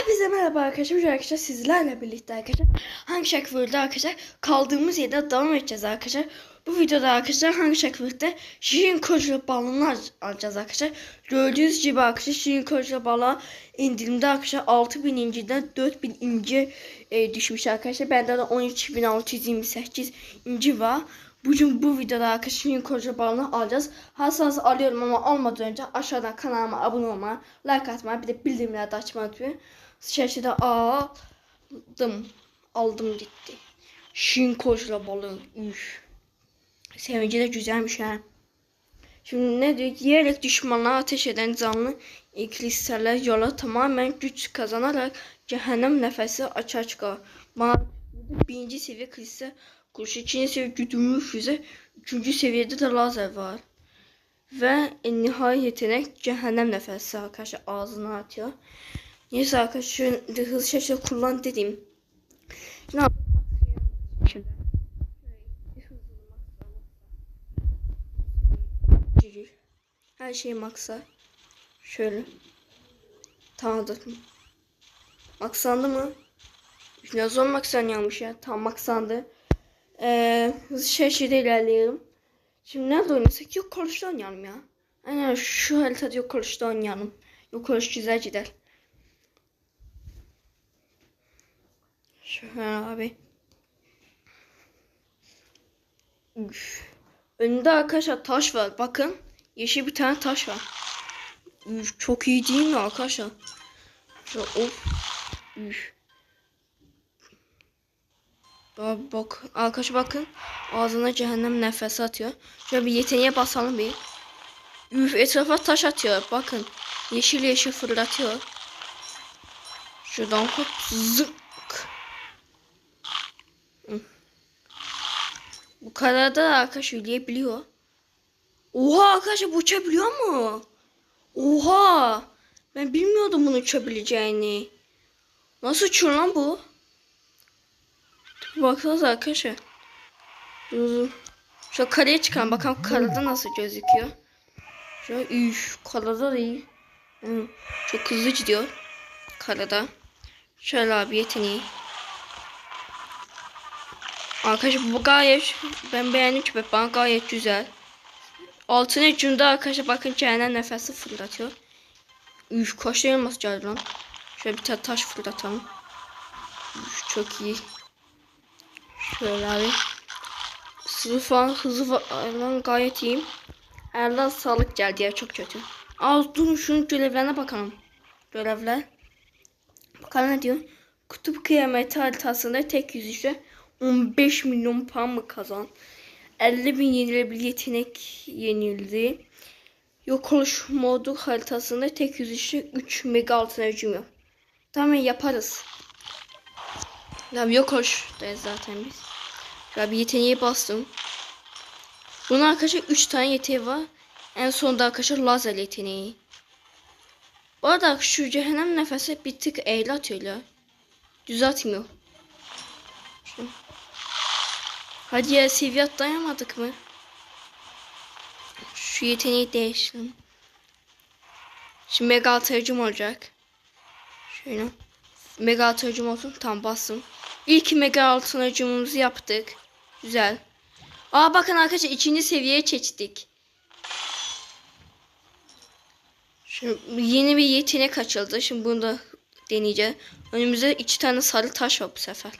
Hepinize merhaba arkadaşlar. Bugün arkadaşlar sizlerle birlikte arkadaşlar hangi şarkı arkadaşlar kaldığımız yerde devam edeceğiz arkadaşlar. Bu videoda arkadaşlar hangi şarkı şirin koca balonu alacağız arkadaşlar. Gördüğünüz gibi arkadaşlar şirin koca balığı indirimde arkadaşlar 6000 inciden 4000 inci e, düşmüş arkadaşlar. Bende de 13628 inci var. Bugün bu videoda arkadaşlar şirin koca balonu alacağız. Hassas alıyorum ama almadan önce aşağıdan kanalıma abone olmayı, like atmayı bir de bildirimleri açmayı unutmayın. Şaşıda aldım. Aldım gitti. Şin koçla balığı. Üf. Sevinci de güzelmiş ha. Şimdi ne diyor? Yiyerek düşmanlara ateş eden canlı iklislerler yola tamamen güç kazanarak cehennem nefesi açığa çıkar. Bana birinci seviye kilise kurşu, ikinci seviye güdümlü füze, üçüncü seviyede de lazer var. Ve en nihai yetenek cehennem nefesi arkadaşlar ağzına atıyor. Neyse arkadaşlar şu hızlı şekilde kullan dedim. Ne yap- Şimdi. Her şey maksa. Şöyle. Mı? Maksandı mı? Ne zor maksan yanmış ya. Tam maksandı. Ee, hızlı şekilde ilerleyelim. Şimdi nerede oynasak? Yok koluşta oynayalım ya. Aynen şu haritada yok koluşta oynayalım. Yok koluş güzel gider. Şöyle abi. Üf. Önünde arkadaşlar taş var. Bakın. Yeşil bir tane taş var. Üf, çok iyi değil mi arkadaşlar? Şöyle of. Üf. Abi bak arkadaşlar bakın. Ağzına cehennem nefesi atıyor. Şöyle bir yeteneğe basalım bir. Üf etrafa taş atıyor. Bakın. Yeşil yeşil fırlatıyor. Şuradan hop zık. Bu kadar da arkadaş yürüyebiliyor. Oha arkadaşlar bu uçabiliyor mu? Oha. Ben bilmiyordum bunu uçabileceğini. Nasıl uçuyor lan bu? Baksanıza arkadaşlar. Şu kareye çıkan bakalım karada nasıl gözüküyor. Şu üf karada. Hı, çok hızlı gidiyor. Karada. Şöyle abi yeteneği. Arkadaşlar bu gayet ben beğendim ki bana gayet güzel. Altın ucunda arkadaşlar bakın cehennem nefesi fırlatıyor. Üf elmas geldi lan. Şöyle bir tane taş fırlatalım. Üf, çok iyi. Şöyle abi. Sırf falan hızı falan gayet iyiyim. Erlan sağlık geldi ya çok kötü. Al durun şunun görevlerine bakalım. Görevler. Bakalım ne diyor. Kutup kıyameti haritasında tek yüzüşte 15 milyon puan mı kazan? 50 bin yenilebilir yetenek yenildi. Yok oluş modu haritasında tek yüzüşte 3 mega altına hücum. Tamam yaparız. Tamam yok oluş zaten biz. Ya bir yeteneğe bastım. Bunun arkadaşlar 3 tane yeteneği var. En sonunda arkadaşlar lazer yeteneği. Bu arada şu cehennem nefesi bir tık eğri atıyor ya. Düz atmıyor. Hadi ya seviye atlayamadık mı? Şu yeteneği değiştirelim. Şimdi mega atıcım olacak. Şöyle. Mega atıcım olsun. Tam bastım. İlk mega hücumumuzu yaptık. Güzel. Aa bakın arkadaşlar ikinci seviyeye geçtik. Şimdi yeni bir yetenek açıldı. Şimdi bunu da deneyeceğiz. Önümüzde iki tane sarı taş var bu sefer.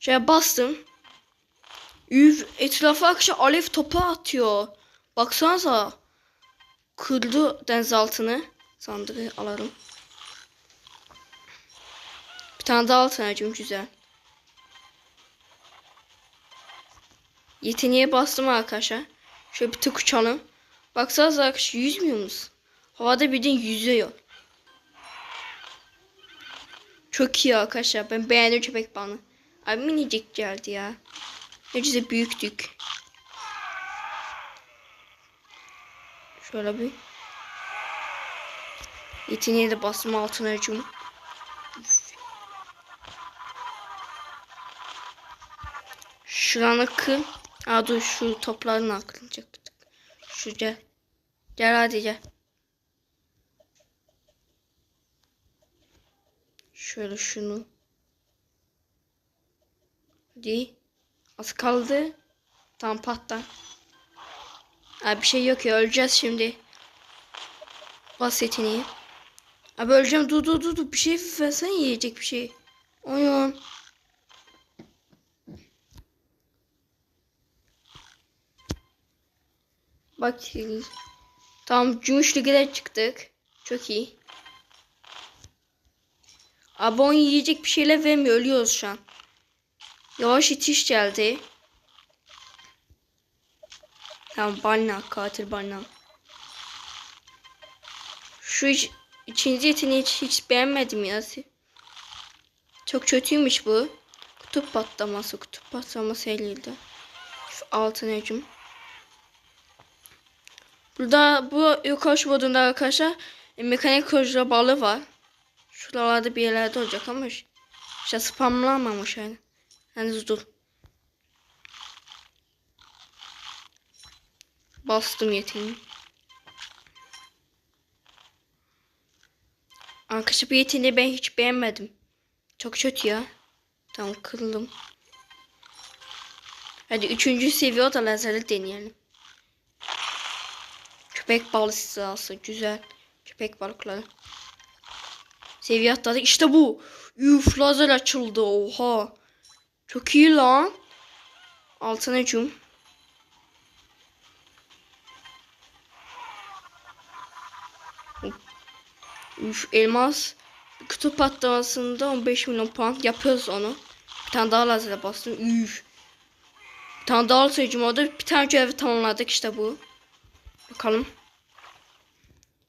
Şöyle bastım. Üf, etrafa akşam alev topu atıyor. Baksanıza. Kırdı deniz altını. Sandığı alalım. Bir tane daha altın acım güzel. Yeteneğe bastım arkadaşlar. Şöyle bir tık uçalım. Baksanıza arkadaşlar yüzmüyor musun? Havada bildiğin yüzüyor. Çok iyi arkadaşlar. Ben beğendim köpek balığını. Abi minicik geldi ya. Ne güzel büyüktük. Şöyle bir. Yeteneğe de bastım altına hücum. Şuranı kır. Aa dur şu topların akılacak. Şu gel. Gel hadi gel. Şöyle şunu. Hadi. Az kaldı. Tam patla. Abi bir şey yok ya öleceğiz şimdi. Bas yeteneği. Abi öleceğim dur dur dur dur. bir şey versen yiyecek bir şey. Oyun. Bak Tamam Gümüş Ligi'de çıktık. Çok iyi. Abi onu yiyecek bir şeyler vermiyor. Ölüyoruz şu an. Yavaş itiş geldi. Tamam balina. Katil balina. Şu iç, ikinci yeteneği hiç, hiç beğenmedim ya. Çok kötüymüş bu. Kutup patlaması. Kutup patlaması eliydi. Şu altın hücum. Burada bu yukarı modunda arkadaşlar e, mekanik koca balı var. Şuralarda bir yerlerde olacak ama işte spamlanmamış yani. Henüz dur. Bastım yeteneği. Arkadaşlar bu yeteneği ben hiç beğenmedim. Çok kötü ya. Tamam kırıldım. Hadi üçüncü seviye da lazerli deneyelim. Köpek balığı güzel. Köpek balıkları. Seviye atladık. İşte bu. Üf lazer açıldı. Oha. Çok iyi lan. Altına hücum. Üf elmas. Kutu patlamasında 15 milyon puan yapıyoruz onu. Bir tane daha lazer bastım. Üf. Bir tane daha hücum oldu. Bir tane görevi tamamladık işte bu. Bakalım.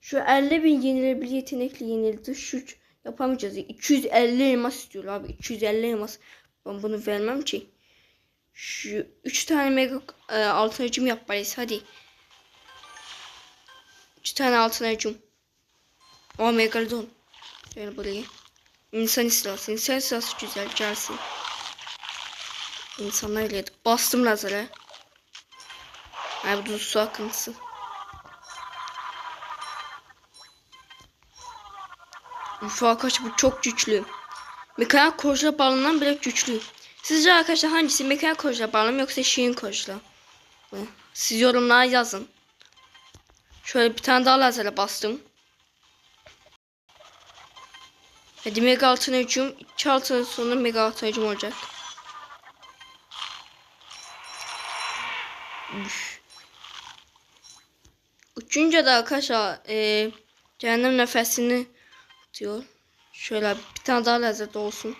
Şu 50 bin yenilebilir yetenekli yenildi. Şu yapamayacağız. 250 elmas istiyor abi. 250 elmas. Ben bunu vermem ki. Şu 3 tane mega e, altın hücum yapmalıyız. Hadi. 3 tane altın hücum. O megalodon. Gel buraya. İnsan istilası. İnsan istilası güzel. Gelsin. İnsanlar ile bastım lazere. Ay bu su akıntısı. Şu arkadaşlar bu çok güçlü. Mekanik koçla bağlanan bile güçlü. Sizce arkadaşlar hangisi mekanik koçla bağlanım yoksa şirin koçla? Siz yorumlara yazın. Şöyle bir tane daha lazere bastım. Hadi mega altın hücum. 2 altın sonra mega altın hücum olacak. Üf. Üçüncü de arkadaşlar e, cehennem nefesini diyor. Şöyle bir tane daha lezzet olsun.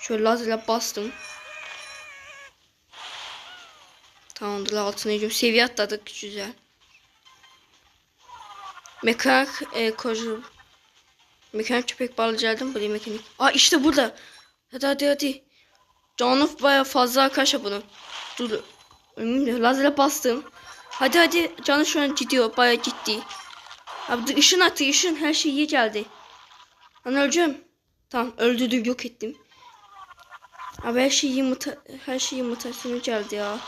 Şöyle lazerle bastım. Tamamdır altına hücum. Seviye atladık. Güzel. Mekanik e, kocu. Mekanik köpek bağlayacaktım. Buraya mekanik. Aa işte burada. Hadi hadi hadi. Canı baya fazla arkadaşlar bunu. Dur. Lazerle bastım. Hadi hadi. Canı şu an gidiyor. Baya ciddi. Abi ışın attı ışın her şey iyi geldi. Ben öleceğim. Tamam öldürdüm yok ettim. Abi her şey yumurta her şey mutasyonu geldi ya.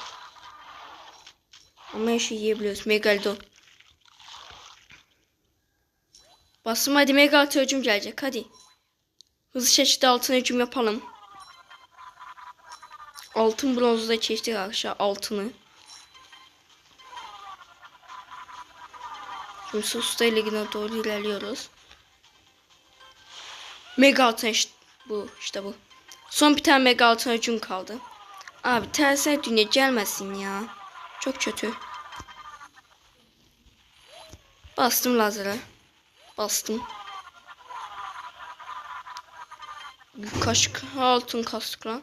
Ama her şeyi yiyebiliyoruz. Megalodon. Bastım hadi Megalodon hücum gelecek hadi. Hızlı şekilde altın hücum yapalım. Altın bronzda çeşitli arkadaşlar altını. Şimdi Usta Ligi'ne doğru ilerliyoruz. Mega altın işte bu işte bu. Son bir tane mega altın hücum kaldı. Abi tersine dünya gelmesin ya. Çok kötü. Bastım lazere. Bastım. Kaç altın kastık lan.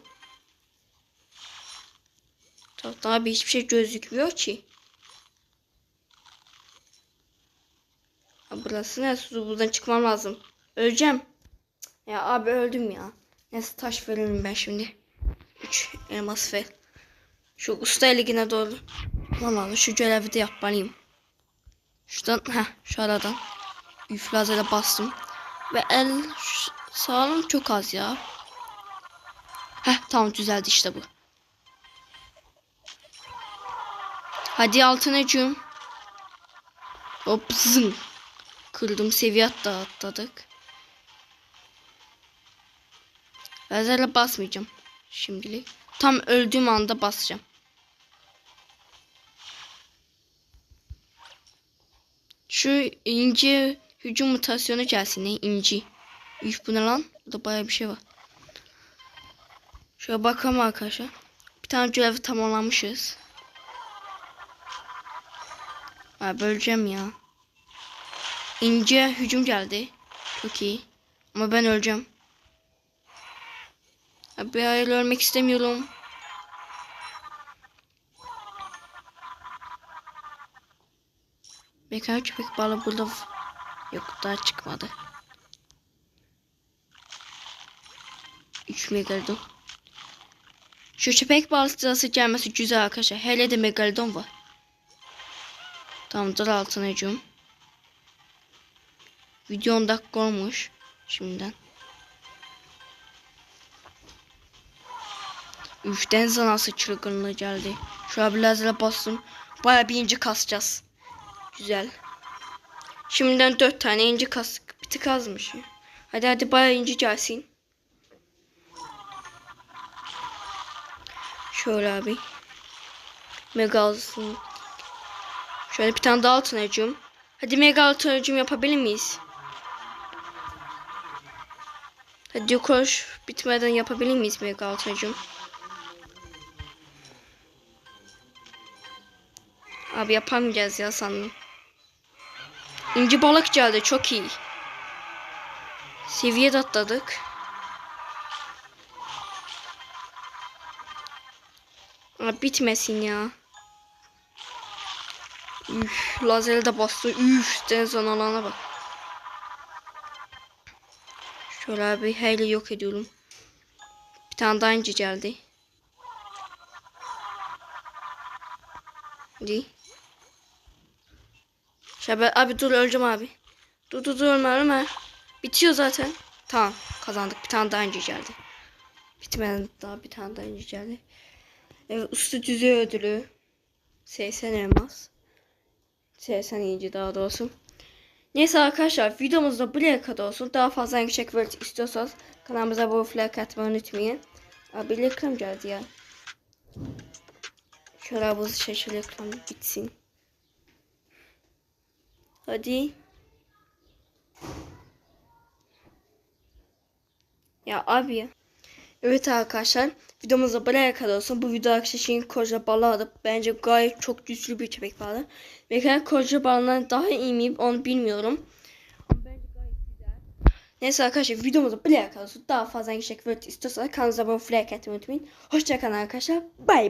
Daha bir hiçbir şey gözükmüyor ki. Burası ne? Buradan çıkmam lazım. Öleceğim. Ya abi öldüm ya. Neyse taş verelim ben şimdi. 3 elmas ver. Şu usta ligine doğru. Vallahi şu görevi de yapmalıyım. Şuradan ha şu aradan. Üf lazere bastım. Ve el sağlam çok az ya. Heh tamam düzeldi işte bu. Hadi altın hücum. Hop zın kırdım. Seviye da atladık. Lazerle basmayacağım. Şimdilik. Tam öldüğüm anda basacağım. Şu inci hücum mutasyonu gelsin. Ne? İnci. Üf bu ne lan? Burada baya bir şey var. Şöyle bakalım arkadaşlar. Bir tane görevi tamamlamışız. Ha, böleceğim ya. İnce hücum geldi. Çok iyi. Ama ben öleceğim. Abi hayır ölmek istemiyorum. Mekanik köpek balığı burada yok daha çıkmadı. 3 megalodon. Şu köpek balığı gelmesi güzel arkadaşlar. Hele de megalodon var. Tamam dal altına hücum. Video 10 dakika olmuş. Şimdiden. Üf deniz anası çılgınlığı geldi. Şu an lazerle bastım. Baya bir inci kasacağız. Güzel. Şimdiden 4 tane inci kas. Bir tık azmış. Hadi hadi baya inci gelsin. Şöyle abi. Mega alsın. Şöyle bir tane daha altın hücum. Hadi mega altın hücum yapabilir miyiz? Hadi koş bitmeden yapabilir miyiz mega hücum? Abi yapamayacağız ya sandım. İnci balık geldi çok iyi. Seviye de atladık. Abi bitmesin ya. Üf, lazeri de bastı. Üf, deniz analarına bak. Şöyle abi hele yok ediyorum. Bir tane daha inci geldi. Hadi. Şöyle abi dur öleceğim abi. Dur dur dur ölme ölme. Bitiyor zaten. Tamam kazandık. Bir tane daha inci geldi. Bitmeden daha bir tane daha inci geldi. Evet usta düzey ödülü. 80 elmas. 80 inci daha doğrusu. Neyse arkadaşlar videomuzda buraya kadar olsun. Daha fazla yüksek world istiyorsanız kanalımıza abone like atmayı unutmayın. Abi reklam geldi ya. Şöyle bu şaşır reklam bitsin. Hadi. Ya abi. Evet arkadaşlar videomuzda buraya kadar olsun. Bu video arkadaşlar koca balığı alıp bence gayet çok güçlü bir köpek balığı. Belki koca balığından daha iyi miyim onu bilmiyorum. Neyse arkadaşlar videomuzda buraya kadar olsun. Daha fazla yüksek video istiyorsanız kanalımıza abone olmayı unutmayın. Hoşçakalın arkadaşlar. Bay bay.